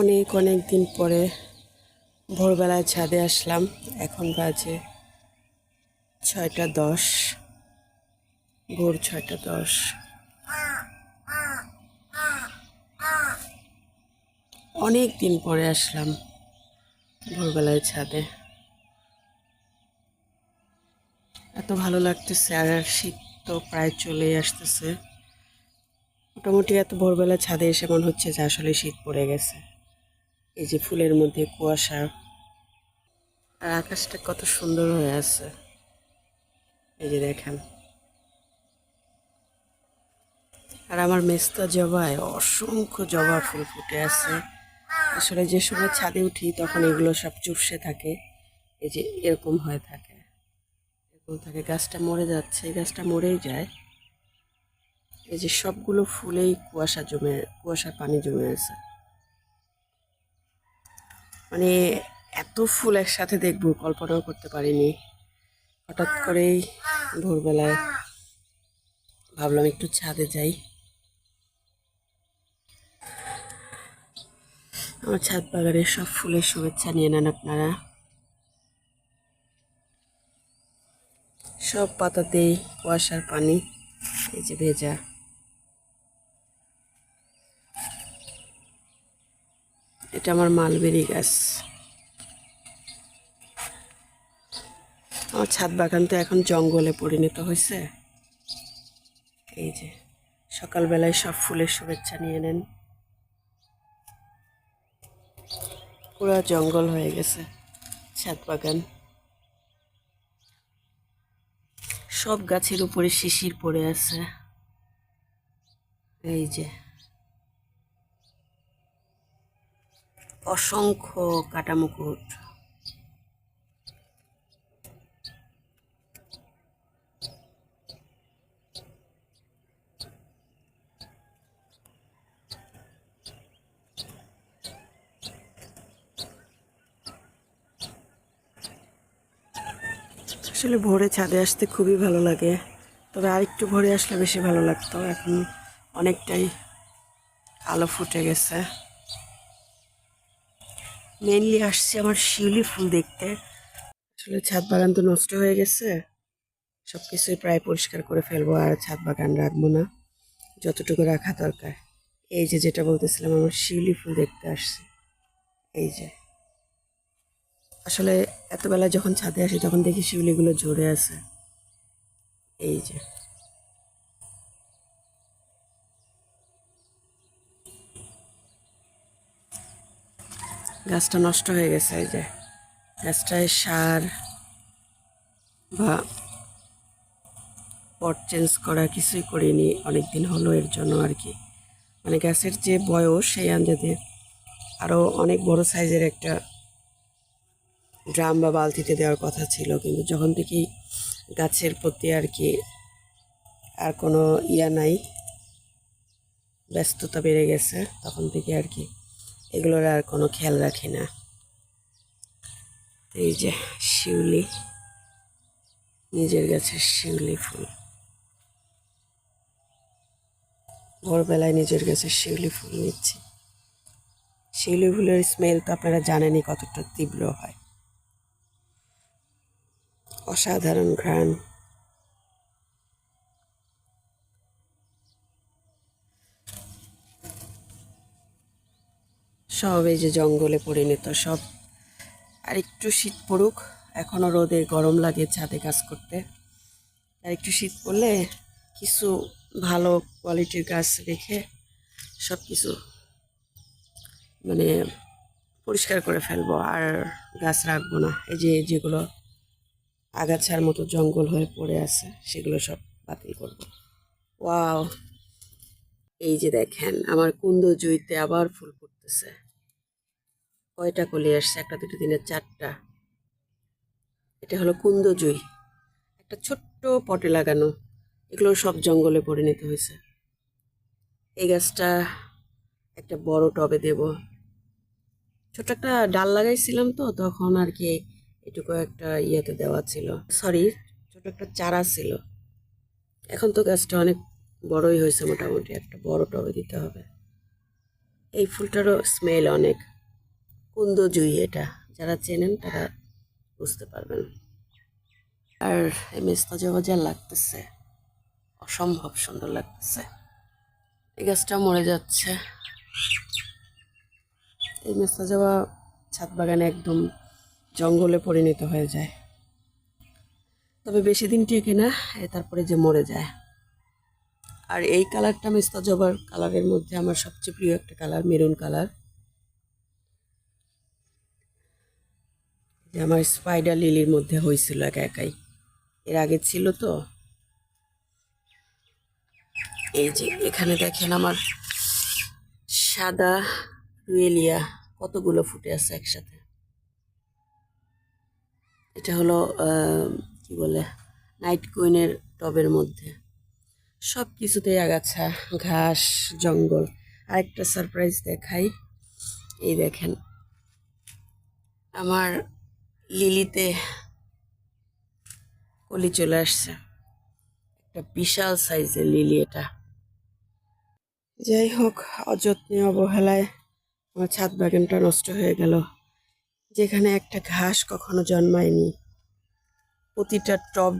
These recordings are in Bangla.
অনেক অনেক দিন পরে ভোরবেলায় ছাদে আসলাম। এখন বাজে ছয়টা দশ, ভোর ছয়টা দশ। অনেক দিন পরে আসলাম ভোরবেলায় ছাদে। এত ভালো লাগতেছে, আর শীত তো প্রায় চলেই আসতেছে। মোটামুটি এত ভোরবেলা ছাদে এসে মনে হচ্ছে যে আসলে শীত পড়ে গেছে। এই যে ফুলের মধ্যে কুয়াশা। আর আকাশটা কত সুন্দর হয়ে আছে। এই যে দেখেন। আর আমার মেস্তা জবায় অসংখ্য জবা ফুল ফুটে আছে। আসলে যে সময় ছাদে উঠি, তখন এগুলো সব চুপসে থাকে। এই যে এরকম হয়ে থাকে। এরকম থাকে। গাছটা মরে যাচ্ছে গাছটা মরেই যায়। এই যে সবগুলো ফুলেই কুয়াশা জমে, কুয়াশার পানি জমে আছে। মানে এত ফুল একসাথে দেখব, কল্পনাও করতে পারিনি। হঠাৎ করেই ভোরবেলায় ভাবলাম একটু ছাদে যাই। আমার ছাদ বাগানের সব ফুলের শুভেচ্ছা নিয়ে নেন আপনারা। সব পাতাতেই কুয়াশার পানি এই যে ভেজা। এটা আমার মালবেরি গাছ। আমার ছাদ বাগান তো এখন জঙ্গলে পরিণত হয়েছে। এই যে, সকালবেলায় সব ফুলের শুভেচ্ছা নিয়ে নেন। পুরো জঙ্গল হয়ে গেছে, ছাদ বাগান। সব গাছের উপরে শিশির পড়ে আছে। এই যে। অসংখ্য কাটামুকুট। আসলে ভোরে ছাদে আসতে খুবই ভালো লাগে। তবে আরেকটু ভোরে আসলে বেশি ভালো লাগতো। এখন অনেকটাই আলো ফুটে গেছে। মেনলি আসছি আমার শিউলি ফুল দেখতে। আসলে ছাদ বাগান তো নষ্ট হয়ে গেছে। সব কিছুই প্রায় পরিষ্কার করে ফেলব আর ছাদ বাগান রাখব না। যতটুকু রাখা দরকার। এই যে যেটা বলতেছিলাম, আমার শিউলি ফুল দেখতে আসছি। এই যে। আসলে এতবেলা যখন ছাদে আসি, তখন দেখি শিউলিগুলো ঝরে আছে। এই যে। গাছটা নষ্ট হয়ে গেছে, এই যে। গাছটায় সার বা পট চেঞ্জ করা কিছুই করিনি অনেক দিন হলো এর জন্য আর কি। মানে গাছের যে বয়স, সেই আন্দাজে আরও অনেক বড় সাইজের একটা ড্রাম বা বালতিতে দেওয়ার কথা ছিল, কিন্তু যখন থেকেই গাছের প্রতি আর কি আর কোনো ইয়া নাই, ব্যস্ততা বেড়ে গেছে, তখন থেকে আর কি এগুলোর আর কোনো খেয়াল রাখি না। এই যে শিউলি, নিজের গাছের শিউলি ফুল। ভোরবেলায় নিজের গাছের শিউলি ফুল নিচ্ছি। শিউলি ফুলের স্মেল তো আপনারা জানেনই কতটা তীব্র হয়। অসাধারণ ঘ্রাণ। সব এই যে জঙ্গলে পরিণত, সব আর একটু শীত পড়ুক। এখনও রোদে গরম লাগে ছাদে কাজ করতে। আর একটু শীত পড়লে কিছু ভালো কোয়ালিটির গাছ রেখে সব কিছু মানে পরিষ্কার করে ফেলব আর গাছ রাখব না। এই যে যেগুলো আগাছার মতো জঙ্গল হয়ে পড়ে আছে, সেগুলো সব বাতিল করব। ওয়াও! এই যে দেখেন, আমার কুন্দ জুইতে আবার ফুল ফুটতেছে। কয়টা কলি আসছে? একটা, দুটো দিনের চারটা। এটা হলো কুন্দ জুই। একটা ছোট্ট পটে লাগানো। এগুলো সব জঙ্গলে পরিণত হয়েছে। এই গাছটা একটা বড় টবে দেব। ছোট একটা ডাল লাগাইছিলাম তো, তখন আর কি এটুকু একটা ইয়েতে দেওয়া ছিল। সরি ছোট একটা চারা ছিল। এখন তো গাছটা অনেক বড়ই হয়েছে মোটামুটি। একটা বড় টবে দিতে হবে। এই ফুলটারও স্মেল অনেক। কুন্দ জুই এটা। যারা চেনেন তারা বুঝতে পারবেন। আর এই মেস্তা জবা যা লাগতেছে, অসম্ভব সুন্দর লাগতেছে। এই গাছটা মরে যাচ্ছে। এই মেস্তা জবা ছাদ বাগানে একদম জঙ্গলে পরিণত হয়ে যায়। তবে বেশি দিন টেকে না তারপরে যে মরে যায়। আর এই কালারটা মেস্তা জবার কালারের মধ্যে আমার সবচেয়ে প্রিয় একটা কালার মেরুন কালার যে আমার স্পাইডার লিলির মধ্যে হয়েছিল একা একাই। এর আগে ছিল তো। এই যে এখানে দেখেন আমার সাদা রুয়েলিয়া কতগুলো ফুটে আছে একসাথে। এটা হলো কি বলে নাইট কুইনের টবের মধ্যে। সব কিছুতেই আগাছা, ঘাস, জঙ্গল। আরেকটা সারপ্রাইজ দেখাই। এই দেখেন, আমার লিলিতে কলি চলে আসছে। একটা বিশাল সাইজের লিলি এটা। যাই হোক, অযত্নে অবহেলায় আমার ছাদ বাগানটা নষ্ট হয়ে গেল। যেখানে একটা ঘাস কখনো জন্মায়নি। প্রতিটা টব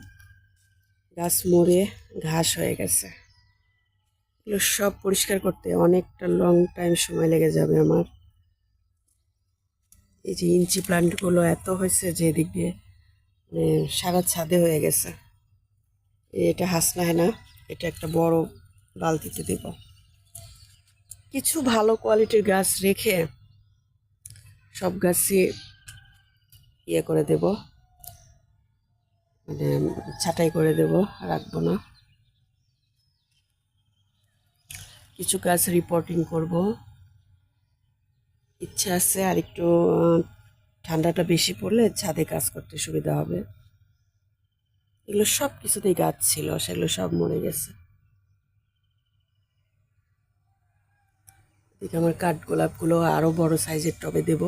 গাছ মরে ঘাস হয়ে গেছে। এগুলো সব পরিষ্কার করতে অনেকটা লং টাইম সময় লেগে যাবে আমার। এই যে ইঞ্চি প্লান্টগুলো এত হয়েছে যে এদিক দিয়ে মানে সারা ছাদে হয়ে গেছে। এটা হাসনা না, এটা একটা বড় বালতিতে দেব। কিছু ভালো কোয়ালিটির গাছ রেখে সব গাছই ইয়ে করে দেব। মানে ছাটাই করে দেব, রাখব না। কিছু গাছ রিপোর্টিং করব। ইচ্ছা আছে আর একটু ঠান্ডাটা বেশি পড়লে ছাদে কাজ করতে সুবিধা হবে। এগুলো সব কিছুতেই গাছ ছিল, সেগুলো সব মরে গেছে। এদিকে আমার কাঠ গোলাপগুলো আরও বড় সাইজের টবে দেব।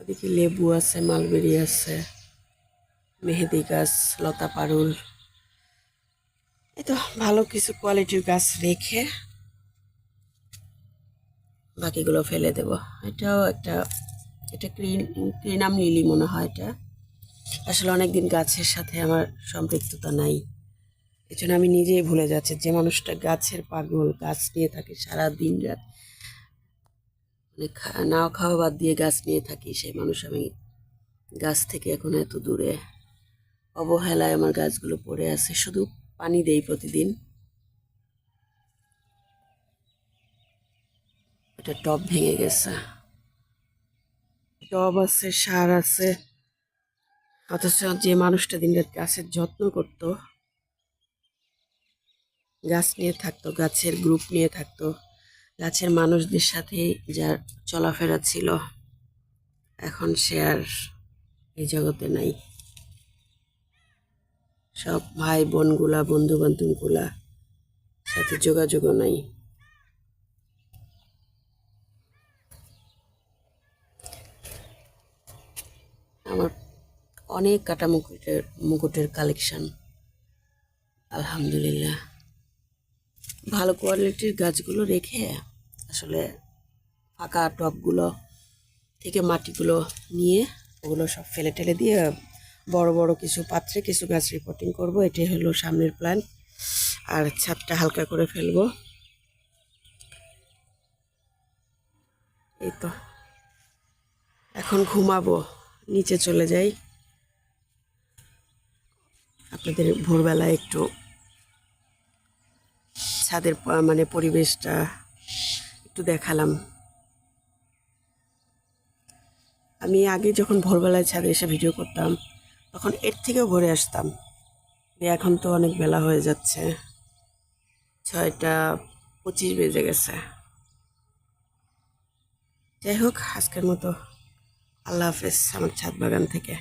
ওদিকে লেবু আছে, মালবেরি আছে, মেহেদি গাছ, লতা পারুল। এই তো ভালো কিছু কোয়ালিটির গাছ রেখে বাকিগুলো ফেলে দেব। এটাও একটা, এটা ক্রিন, ক্রিনাম লিলি মনে হয় এটা। আসলে অনেকদিন গাছের সাথে আমার সম্পৃক্ততা নাই। এই জন্য আমি নিজেই ভুলে যাচ্ছি যে মানুষটা গাছের পাগল, গাছ নিয়ে থাকে সারা দিন রাত। মানে নাও খাওয়া বাদ দিয়ে গাছ নিয়ে থাকি, সেই মানুষ আমি গাছ থেকে এখন এত দূরে। অবহেলায় আমার গাছগুলো পড়ে আছে, শুধু পানি দেই প্রতিদিন। এটা টব ভেঙে গেছে। টব আছে, সার আছে, অথচ যে মানুষটা দিন রাত গাছের যত্ন করত, গাছ নিয়ে থাকতো, গাছের গ্রুপ নিয়ে থাকতো, গাছের মানুষদের সাথে যার চলাফেরা ছিল, এখন সে আর এই জগতে নাই। সব ভাই বোনগুলা বন্ধু বান্ধবগুলা সাথে যোগাযোগও নাই। আমার অনেক কাটা মুকুটের মুকুটের কালেকশান আলহামদুলিল্লাহ। ভালো কোয়ালিটির গাছগুলো রেখে আসলে ফাঁকা টবগুলো থেকে মাটিগুলো নিয়ে ওগুলো সব ফেলে টেলে দিয়ে বড় বড় কিছু পাত্রে কিছু গাছ রিপোর্টিং করব। এটাই হলো সামনের প্ল্যান আর ছাদটা হালকা করে ফেলব। এই তো। এখন ঘুমাবো। নিচে চলে যাই। আপনাদের ভোরবেলা একটু ছাদের মানে পরিবেশটা একটু দেখালাম। আমি আগে যখন ভোরবেলায় ছাদে এসে ভিডিও করতাম, তখন এর থেকেও ঘুরে আসতাম। এখন তো অনেক বেলা হয়ে যাচ্ছে। ছয়টা পঁচিশ বেজে গেছে। যাই হোক, আজকের মতো আল্লাহ হাফেজ আমার ছাদ বাগান থেকে।